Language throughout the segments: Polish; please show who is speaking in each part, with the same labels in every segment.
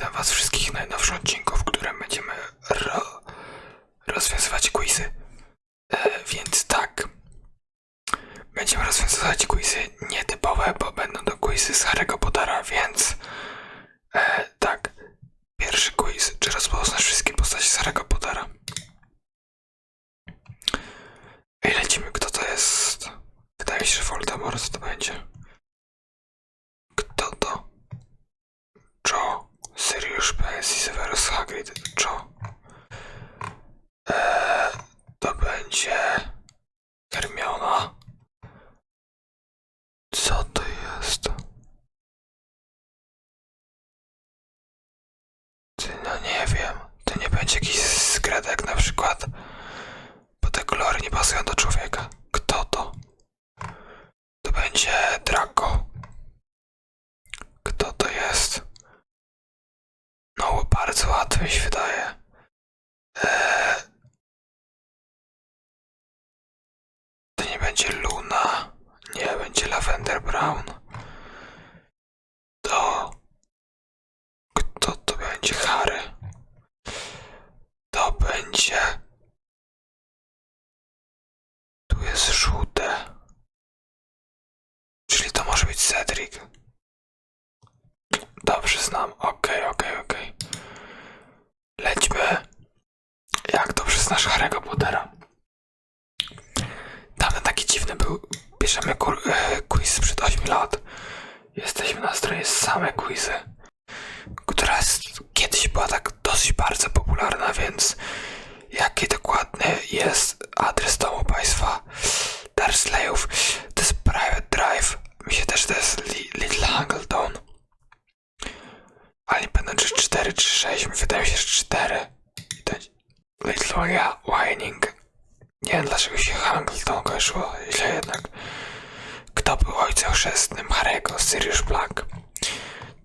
Speaker 1: Witam was wszystkich w najnowszym odcinku, w którym będziemy ro rozwiązywać quizy. E, więc tak. Będziemy rozwiązywać quizy nietypowe, bo będą to quizy z Harry'ego Pottera, więc e, tak. Pierwszy quiz. Czy rozpoznasz wszystkie postacie z Harry'ego Pottera? I lecimy, kto to jest? Wydaje mi się, że Voldemort to będzie. Kto to? Joe, Sirius Black i Severus Hagrid. Joe. Eee, to będzie Hermiona. Co to jest? Ty, no nie wiem. To nie będzie jakiś skradek na przykład. Bo te kolory nie pasują do człowieka. Kto to? To będzie Draco. Kto to jest? No, bardzo łatwy mi się wydaje. Eee... To nie będzie Luna. Nie, będzie Lavender Brown. To... Kto to będzie Harry? To będzie... Tu jest żółte. Czyli to może być Cedric. Dobrze znam. Okej, okej, okej. Lećmy. Jak dobrze znasz Harry'ego Pottera? Tamten taki dziwny był. Bierzemy kur- e, quiz sprzed 8 lat. Jesteśmy na stronie same quizy, która kiedyś była tak dosyć bardzo popularna, więc jaki dokładny jest adres domu państwa Dursleyów? To jest Private Drive. Mi się też to jest Li- Little Hangleton. Ale nie pamiętam czy 4 czy 6, wydaje mi się, że 4. I to Little Whining. Nie wiem dlaczego się Hangleton kojarzyło, źle jednak. Kto był ojcem chrzestnym Harego, Sirius Black?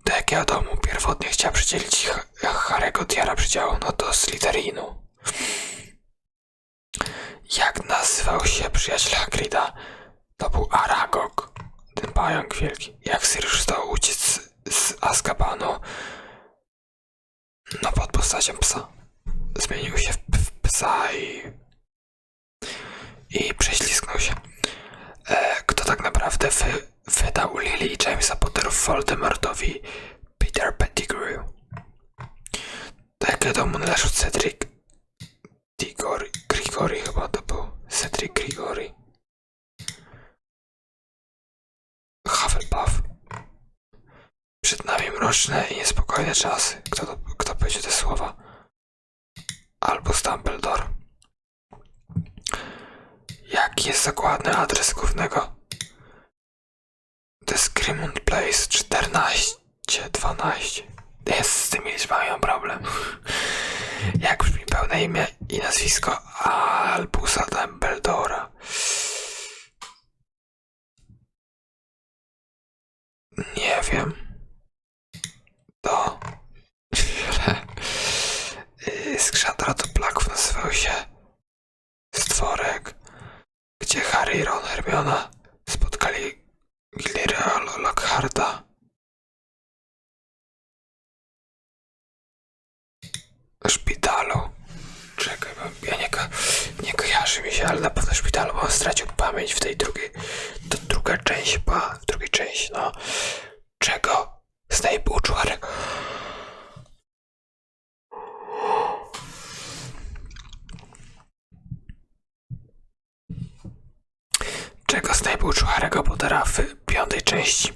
Speaker 1: Do jakiego domu pierwotnie chciał przydzielić Harego Tiara Przydziału? No to Slytherinu. Jak nazywał się przyjaciel Hagrida? To był Aragog, ten pająk wielki. Jak Sirius zdołał uciec z, Azkabanu? No pod postacią psa. Zmienił się w, psa i... I prześlizgnął się. E, kto tak naprawdę wy, wydał Lily i Jamesa Potterów Voldemortowi Peter Pettigrew? Jakiego domu należał Cedric Diggory? Grigori chyba to był. Cedric Grigori. Hufflepuff. Przed nami mroczne i niespokojne czasy. Kto, to, kto powiedział te słowa? Albo Dumbledore. Jaki jest dokładny adres głównego? Grimund Place 14, 12. Jest z tymi liczbami problem. Jak brzmi pełne imię i nazwisko Albusa Dumbledora? Nie wiem. To... Skrzydła to plaków nazywał się Stworek, gdzie Harry, Ron, Hermiona spotkali Gilderoya Lo- Lockharta. Szpitalu. Czekaj, bo ja nie, ko- nie kojarzy mi się, ale na pewno szpitalu, bo on stracił pamięć w tej drugiej. To druga część była, w drugiej części, no. Czego Snape Harry'ego? Czego Snape uczył Harry'ego Pottera w piątej części?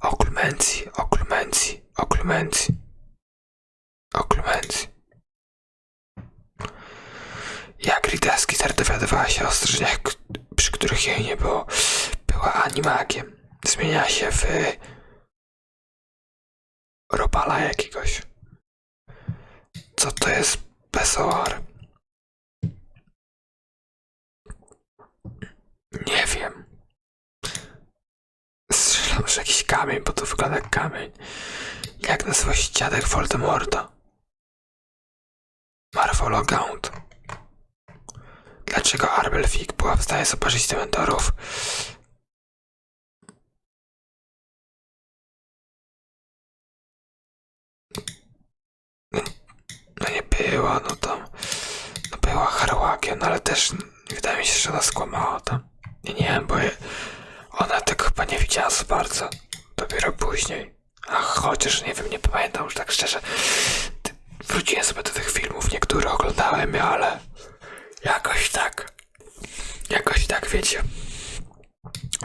Speaker 1: Oklumencji, oklumencji, oklumencji. Oklumencji. Jak Skeeter dowiadywała się o ostrzeżeniach, k- przy których jej nie było, była animagiem. Zmienia się w robala jakiegoś. Co to jest bezoar? Nie wiem. Strzelam, że jakiś kamień, bo to wygląda jak kamień. Jak nazywa się dziadek Voldemorta? Marvolo Gaunt. Dlaczego Arbelfig była w stanie zobaczyć dementorów? Była, no tam, no była harłakiem, no ale też wydaje mi się, że ona skłamała tam. Nie, nie wiem, bo je, ona tego chyba nie widziała za bardzo. Dopiero później. A chociaż nie wiem, nie pamiętam już tak szczerze. Wróciłem sobie do tych filmów, niektóre oglądałem ale jakoś tak. Jakoś tak wiecie.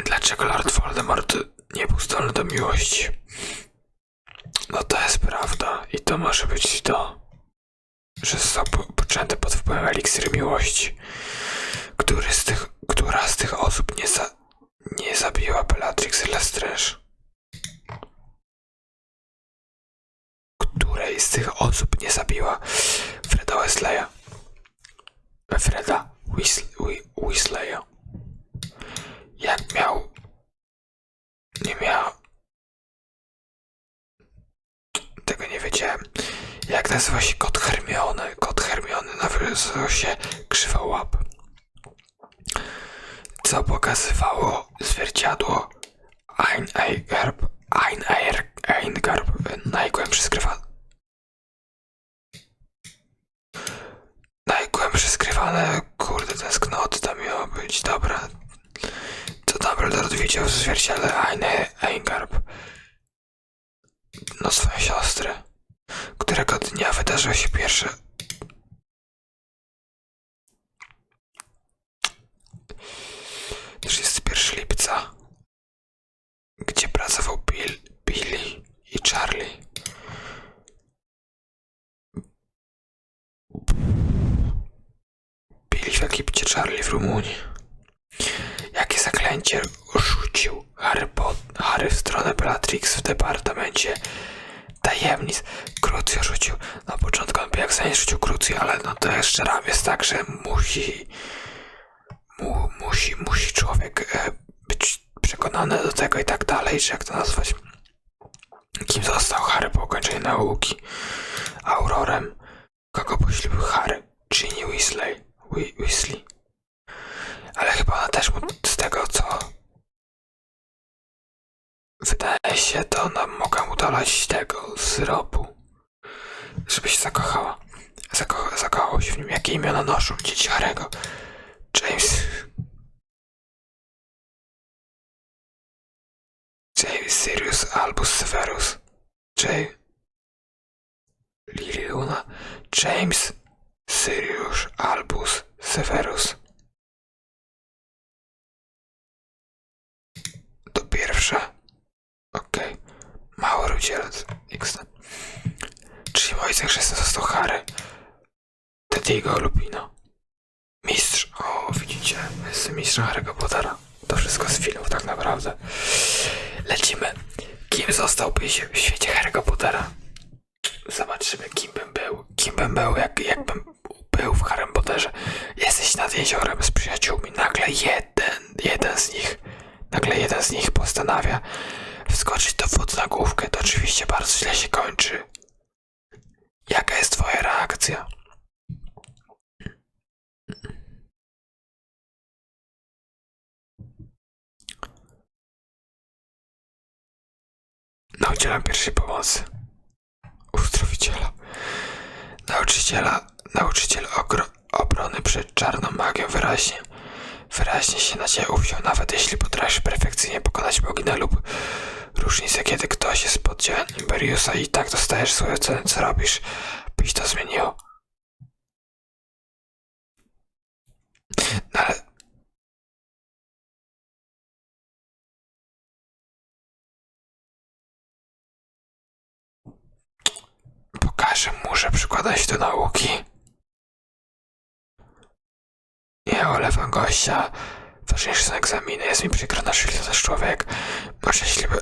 Speaker 1: Dlaczego Lord Voldemort nie był zdolny do miłości? No to jest prawda i to może być to, że został po- poczęty pod wpływem eliksiru miłości. Który z tych, która z tych osób nie, za, nie zabiła Bellatrix Lestrange? Której z tych osób nie zabiła Freda Wesleya? Freda Weasleya. Jak miał... Nie miał... Tego nie wiedziałem. Jak nazywa się kot Hermiony? Kot Hermiony nazywał się Krzywołap. Co pokazywało zwierciadło Ein Eigarb, Ein Eier, Eingarb, najgłębszy skrywa... Najgłębsze skrywane, kurde, tęsknoty tam miało być, dobra. To Dumbledore widział w zwierciadle Ein Eingarb. No swoją siostrę, którego dnia wydarzyło się pierwsze... pierwszy lipca, gdzie pracował Bill, Billy i Charlie. Billy w Egipcie, Charlie w Rumunii. Jakie zaklęcie rzucił Harry, po, Harry w stronę Bellatrix w departamencie tajemnic. Crucio rzucił, na początku jak za nie rzucił Crucio, ale no to jeszcze ram jest tak, że musi, mu, musi, musi człowiek e, być przekonany do tego i tak dalej, czy jak to nazwać. Kim został Harry po ukończeniu nauki? Aurorem. Kogo poślubił Harry? Ginny Weasley. Wee- Weasley. Ale chyba ona też mu z tego co wydaje się, to ona mogła mu dolać tego syropu, żeby się zakochała. Zako zakochał się w nim. Jakie imiona noszą dzieci Harego? James. James Sirius Albus Severus. J. Lily Luna. James Sirius Albus Severus. To pierwsze. Okej. Mały rudzielec. X. Czyli ojcem chrzestnym został Harry. Teddy'ego Lupino. Mistrz. O, widzicie. Jestem mistrzem Harry'ego Pottera. To wszystko z filmów tak naprawdę. Lecimy. Kim zostałbyś w świecie Harry'ego Pottera? Zobaczymy, kim bym był. Kim bym był, jak, jakbym był w Harrym Potterze. Jesteś nad jeziorem z przyjaciółmi. Nagle jeden, jeden z nich, nagle jeden z nich postanawia wskoczyć do wód na główkę. To oczywiście bardzo źle się kończy. Jaka jest twoja reakcja? Nauczyciela pierwszej pomocy. Uzdrowiciela. Nauczyciela, nauczyciel obrony przed czarną magią wyraźnie, wyraźnie się na ciebie uwziął, nawet jeśli potrafisz perfekcyjnie pokonać boginę lub różnicę, kiedy ktoś jest pod działem Imperiusa i tak dostajesz swoje ceny, co robisz, byś to zmieniło. No ale... Pokażę mu, że przykłada się do nauki. Nie olewam gościa. Ważniejsze są egzaminy. Jest mi przykro, film to też człowiek. Może jeśli by...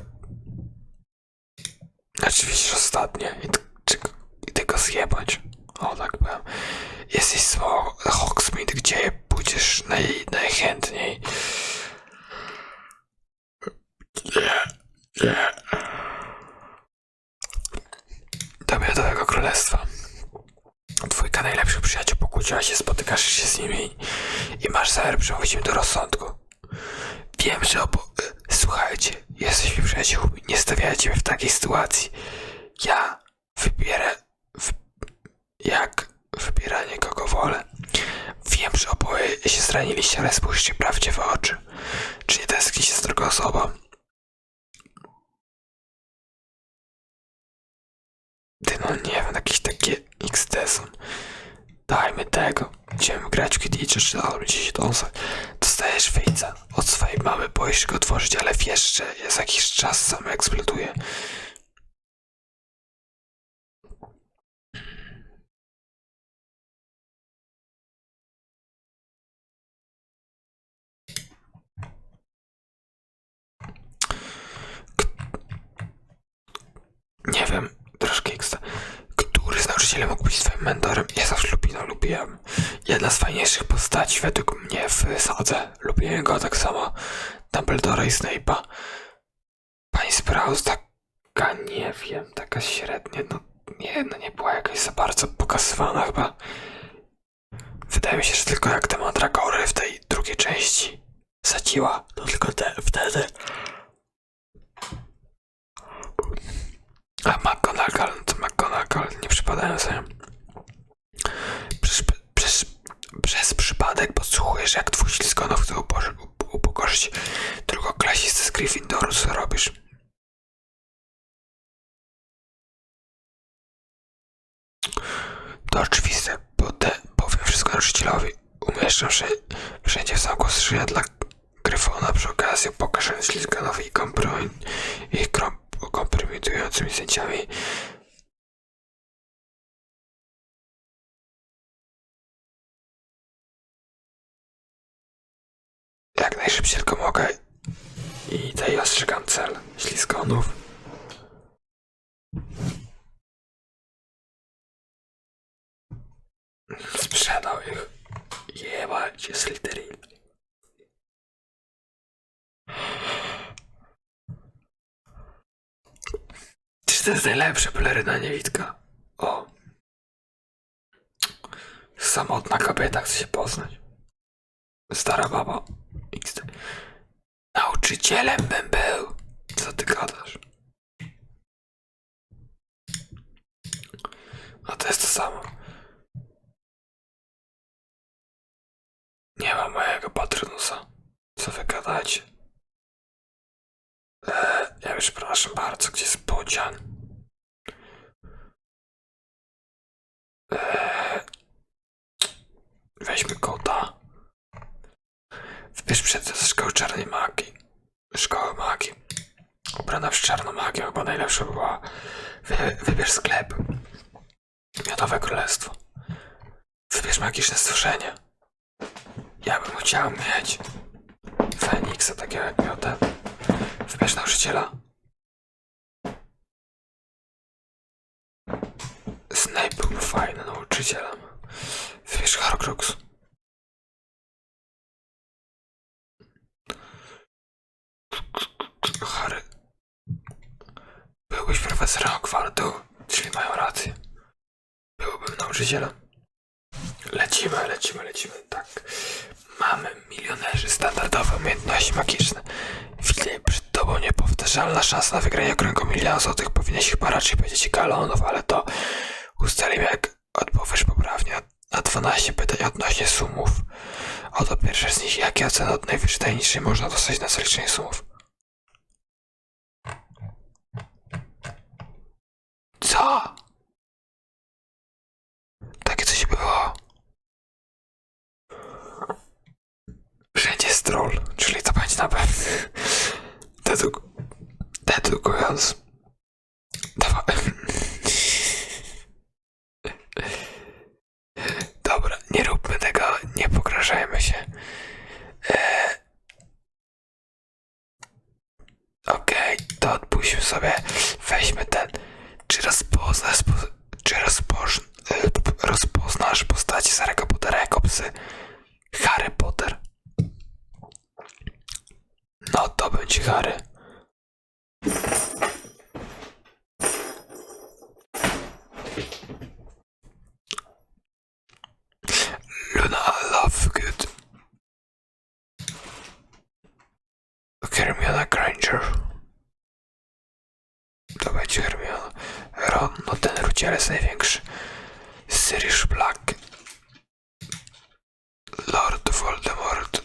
Speaker 1: Oczywiście, ostatnie. I, czy, I tylko zjebać. O, tak powiem. Jesteś z Hogsmeade, gdzie pójdziesz naj, najchętniej. Nie, nie. królestwa. Dwójka najlepszych przyjaciół pokłóciła się, spotykasz się z nimi i masz zamiar przemówić do rozsądku. Wiem, że obo... Słuchajcie, jesteśmy przyjaciółmi, nie stawiajcie mnie w takiej sytuacji. Ja wybierę... W... Jak wybieranie kogo wolę. Wiem, że oboje się zraniliście, ale spójrzcie prawdzie w oczy. Czy nie tęsknicie z drugą osobą? Są. Dajmy tego. Idziemy grać w Quidditcha, czy będzie się dąsać. Dostajesz wyjca od swojej mamy, boisz go otworzyć, ale wiesz, że jest jakiś czas sam eksploduje. Nie wiem, troszkę ekstra. Nauczycieli mógł być twoim mentorem? Ja zawsze Lupina lubiłem. Jedna z fajniejszych postaci według mnie w sadze. Lubiłem go tak samo. Dumbledora i Snape'a. Pani Sprouse taka, nie wiem, taka średnia, no nie, no nie była jakaś za bardzo pokazywana chyba. Wydaje mi się, że tylko jak te mandragory w tej drugiej części sadziła, to tylko te, wtedy. A McGonagall, no to McGonagall nie przypadają sobie. Przez, przez, przez przypadek podsłuchujesz, jak twój ślizgonow chce upokorzyć drugoklasistę z Gryffindoru, co robisz? To oczywiste, bo te, powiem wszystko nauczycielowi. Umieszczam się wszędzie w zamku strzyżenia dla Gryfona przy okazji pokażę ślizgonowi i kompromi- i krom- kompromitującymi zdjęciami. Cel ślizgonów. Sprzedał ich. Jebać, jest literal. Czy to jest najlepsze peleryna niewidka? O. Samotna kobieta chce się poznać. Stara baba. Nauczycielem bym był. Ty gadasz? A to jest to samo. Nie ma mojego patronusa. Co wy gadacie? Eee, ja już przepraszam bardzo, gdzie jest podzian? Eee, weźmy kota. Wybierz przed ze szkoły czarnej magii. Szkoły magii. Ubrana w czarną magię chyba najlepsza była. Wy, wybierz sklep. Miodowe Królestwo. Wybierz magiczne stworzenie. Ja bym chciał mieć Feniksa takiego jak miał ten. Wybierz nauczyciela. Snape był fajnym nauczycielem. Wybierz Horcrux. Harry. Profesorem Hogwartu, czyli mają rację. Byłbym nauczycielem. Lecimy, lecimy, lecimy, tak. Mamy milionerzy, standardowe umiejętności magiczne. Widzę przed tobą niepowtarzalna szansa na wygranie okręgu miliona złotych. Powinieneś chyba raczej powiedzieć galonów, ale to ustalimy jak odpowiesz poprawnie na 12 pytań odnośnie sumów. Oto pierwsze z nich. Jakie oceny od najwyższej tajemniczej można dostać na zaliczenie sumów? Co? Takie coś było. Wszędzie jest troll, czyli to będzie na pewno. Deduk... Dedukując. Hermiona Granger. To będzie Hermiona. Ron, no ten rucielec największy. Sirius Black. Lord Voldemort.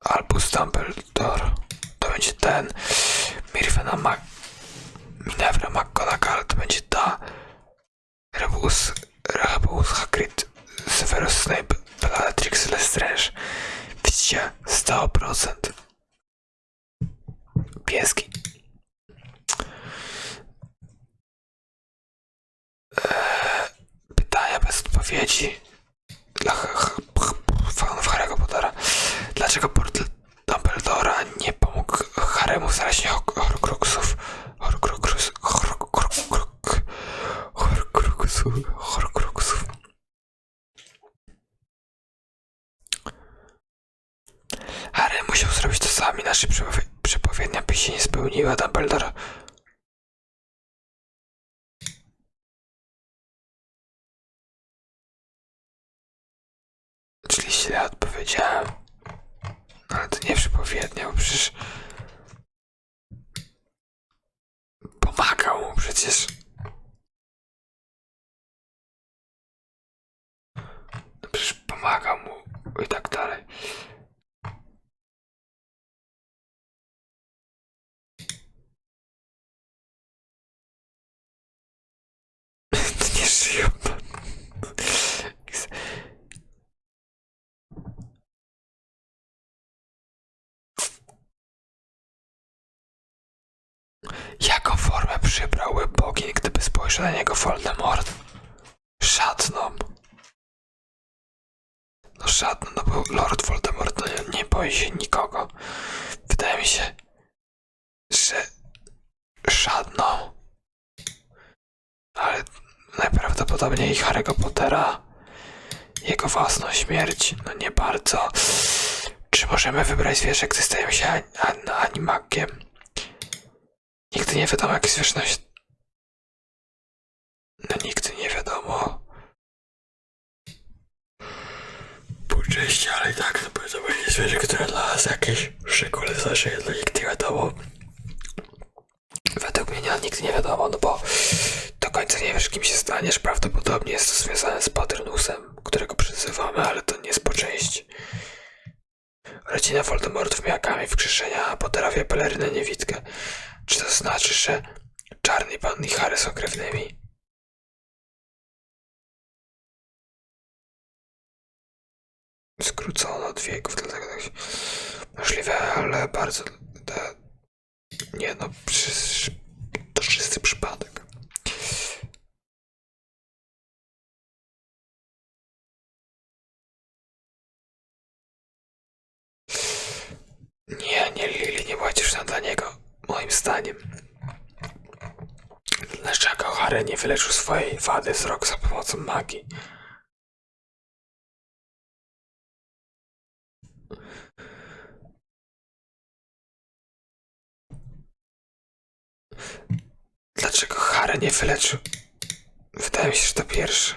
Speaker 1: Albus Dumbledore. To będzie ten. Mirfena Mac... Minevra McGonagall. To będzie ta. Rebus... Rebus Hagrid. Severus Snape. Bellatrix Lestrange. Widzicie? 100%. Pieski. Eee, pytania bez odpowiedzi. Dla fanów Harry'ego Pottera. Dlaczego portret Dumbledora nie pomógł Haremu w znalezieniu Hor- Horcruxów? Horcruxów... Horcruxów... Horcruxów... Horcruxów... Harry musiał zrobić to sam, inaczej przepowie- przepowiednia by się nie spełniła. Dumbledore Czyli źle odpowiedziałem. No, Ale to nie przepowiednia, bo przecież... Pomagał mu przecież. No przecież pomagał mu i tak dalej. To nie żyją. Jaką formę przybrałby bogin, gdyby spojrzał na niego Voldemort? Żadną. No żadną, no bo Lord Voldemort no, nie, nie boi się nikogo. Wydaje mi się, że żadną. Ale najprawdopodobniej Harry'ego Pottera jego własną śmierć, no nie bardzo. Czy możemy wybrać zwierzę, gdy stajemy się ani- ani- animagiem? Nigdy nie wiadomo, jak zwierzchność. No nigdy nie wiadomo. Części, ale i tak no to będzie zwierzę, które dla nas jakieś szczególne znaczenie, dla nikt nie wiadomo. Według mnie nie- nigdy nie wiadomo, no bo do końca nie wiesz, kim się staniesz. Prawdopodobnie jest to związane z Patronusem, którego przyzywamy, ale to nie jest po części. Rodzina Voldemortów miała kamień wkrzeszenia, a Potterowie pelerynę niewidkę. Czy to znaczy, że Czarny Pan i Harry są krewnymi? Skrócono od wieków, dlatego tak się... Możliwe, ale bardzo... Nie no, przy... to czysty przypadek. Nie, nie, Lily nie była dziewczyna dla niego, moim zdaniem. Dlaczego Harry nie wyleczył swojej wady wzrok za pomocą magii? Dlaczego Harry nie wyleczył? Wydaje mi się, że to pierwszy.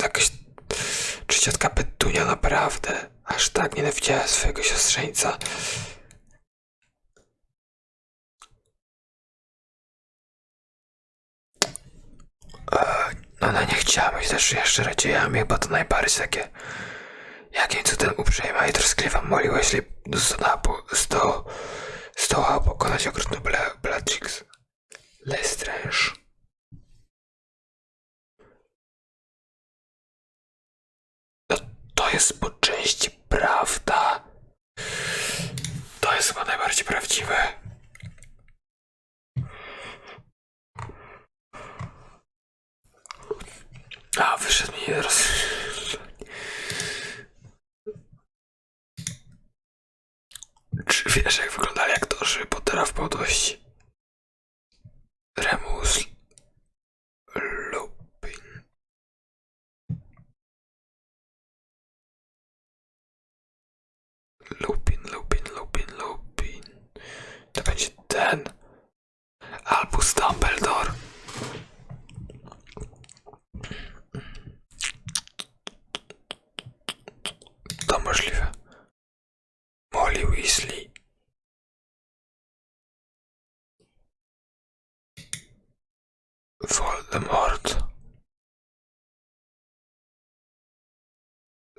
Speaker 1: Jakaś... Czy ciotka Petunia naprawdę aż tak nienawidziała swojego siostrzeńca? Eee, Ona nie chciała mieć też jeszcze radziejami, chyba to najbardziej takie... Jakim cudem uprzejma i troskliwa Molly Weasley zdołała, po- zdo, zdołała pokonać okrutną Bellatrix Lestrange. No, to jest po części prawda. To jest chyba najbardziej prawdziwe. A, wyszedł mi roz... Czy wiesz, jak wyglądali aktorzy Pottera w młodości? Remus Lupin. Lupin, Lupin, Lupin, Lupin. To będzie ten. Albus Dumbledore. To możliwe. Molly Weasley. Voldemort.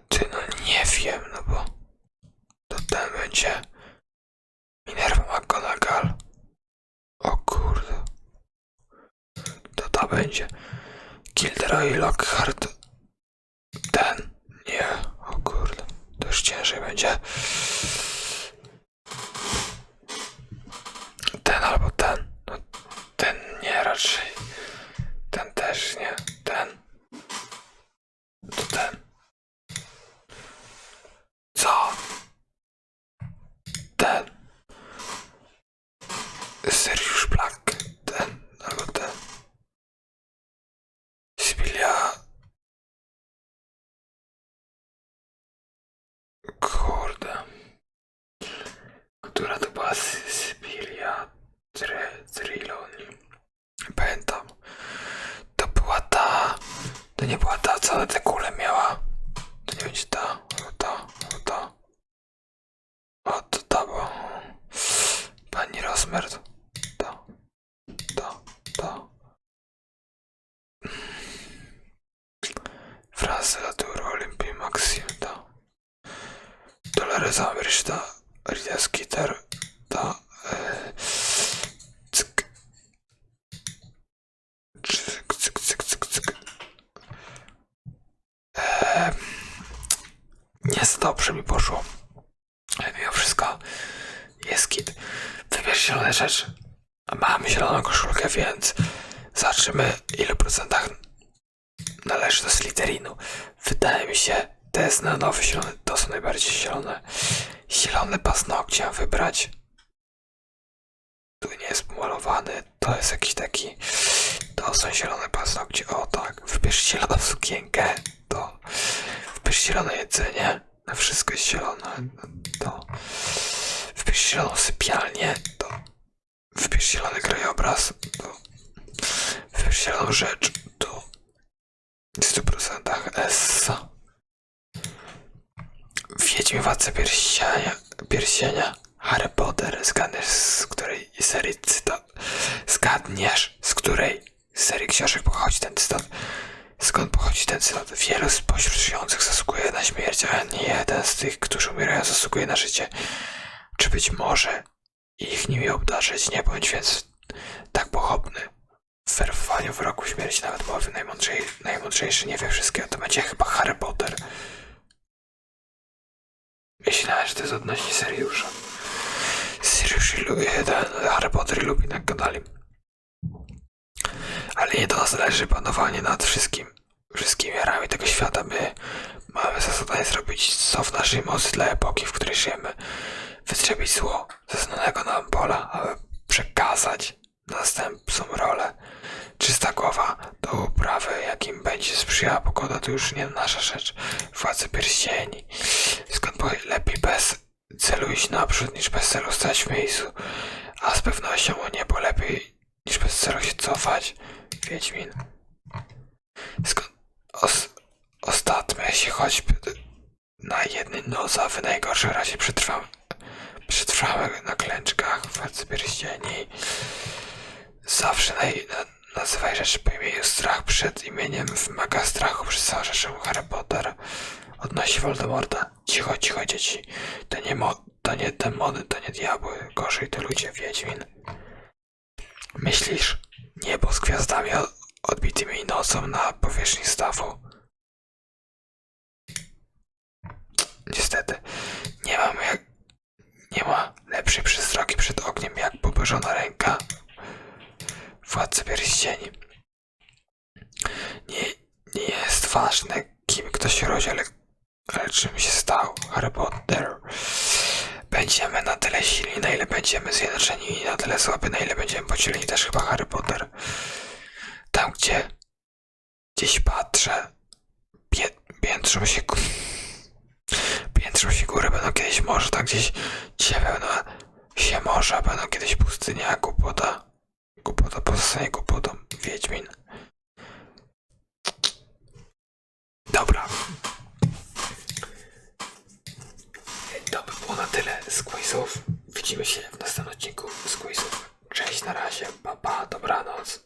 Speaker 1: Ty no nie wiem, no bo... będzie Minerva McGonagall. O kurde. To ta będzie. Gilderoy Lockhart. Ten. Nie. O kurde. To już ciężej będzie. Ten albo ten. No, ten nie raczej. Ten też nie. Ten. To ten. Co? Ten. Sirius Black. Ten albo ten. Sybilia. Kurde. Która to była Sy- Sybilia Tre- Triloni? Pamiętam. To była ta. To nie była ta, co te kule miała. To nie będzie ta. Albo ta. Albo ta. O, to ta była. Pani Rosmert. Ta. Ta. Ta. France la Tour Olympii Maxim. Ta. Dolores Amrish. Ta. Rita Skitter. Ta. E, cyk. Cyk, cyk, cyk, cyk, cyk. Eee, nie za dobrze mi poszło. Ale mimo wszystko jest kit. Wybierz zielone rzeczy. Mam zieloną koszulkę, więc zobaczymy ilu procentach należy do Slytherinu. Wydaje mi się, te jest na nowy zielony, to są najbardziej zielone. Zielone paznokcie mam wybrać. Tu nie jest pomalowany, to jest jakiś taki... To są zielone paznokcie, o tak. Wybierz zieloną sukienkę, to... Wybierz zielone jedzenie, na wszystko jest zielone, to... Wybierz zieloną sypialnię, to... Wybierz zielony krajobraz, to... Wybierz zieloną rzecz, to... W 100% S. Wiedźmi Władca Pierścienia, Pierścienia Harry Potter, zgadniesz z której serii cytat Zgadniesz z której serii książek pochodzi ten cytat Skąd pochodzi ten cytat? Wielu spośród żyjących zasługuje na śmierć, a nie jeden z tych, którzy umierają zasługuje na życie Czy być może ich nimi obdarzyć, nie bądź więc tak pochopny w werfowaniu w roku śmierci nawet mowy najmądrzej, najmądrzejszy nie wie wszystkiego, to będzie chyba Harry Potter. Myślałem, że to jest odnośnie Siriusza. Sirius i Harry Potter lubi na kanale. Ale nie do nas zależy panowanie nad wszystkim, wszystkimi jarami tego świata. My mamy za zadanie zrobić co w naszej mocy dla epoki, w której żyjemy. Wytrzebić zło ze znanego nam pola, aby przekazać następcom rolę. Czysta głowa do uprawy, jakim będzie sprzyjała pogoda, to już nie nasza rzecz. Władze pierścieni. Skąd pochodzi lepiej bez celu iść naprzód, niż bez celu stać w miejscu. A z pewnością o niebo lepiej niż bez celu się cofać. Wiedźmin. Skąd os, ostatnio się choćby na jednej nocy, a w najgorszym razie przetrwamy. Przetrwamy na klęczkach władcy pierścieni. Zawsze naj, na, nazywaj rzeczy po imieniu strach przed imieniem wymaga strachu przed całą Harry Potter. Odnosi Voldemorta. Cicho, cicho dzieci. To nie, mo, to nie demony, to nie diabły. Gorzej to ludzie, Wiedźmin. Myślisz? Niebo z gwiazdami odbitymi nocą na powierzchni stawu. Niestety, nie mam jak... Nie ma lepszej przestrogi przed ogniem jak poburzona ręka władcy pierścieni. Nie, nie jest ważne, kim ktoś się rodzi, ale, ale czym się stał. Harry Potter. Będziemy na tyle silni, na ile będziemy zjednoczeni i na tyle słabi, na ile będziemy podzieleni też chyba Harry Potter. Tam, gdzie gdzieś patrzę, pię, piętrzą się piętrzą się góry, będą kiedyś morze, tak gdzieś pełno się morza, będą kiedyś pustynia, głupota. Głupota pozostanie głupotą. Wiedźmin. Dobra. To by było na tyle z quizów. Widzimy się w następnym odcinku z quizów. Cześć, na razie, pa pa, dobranoc.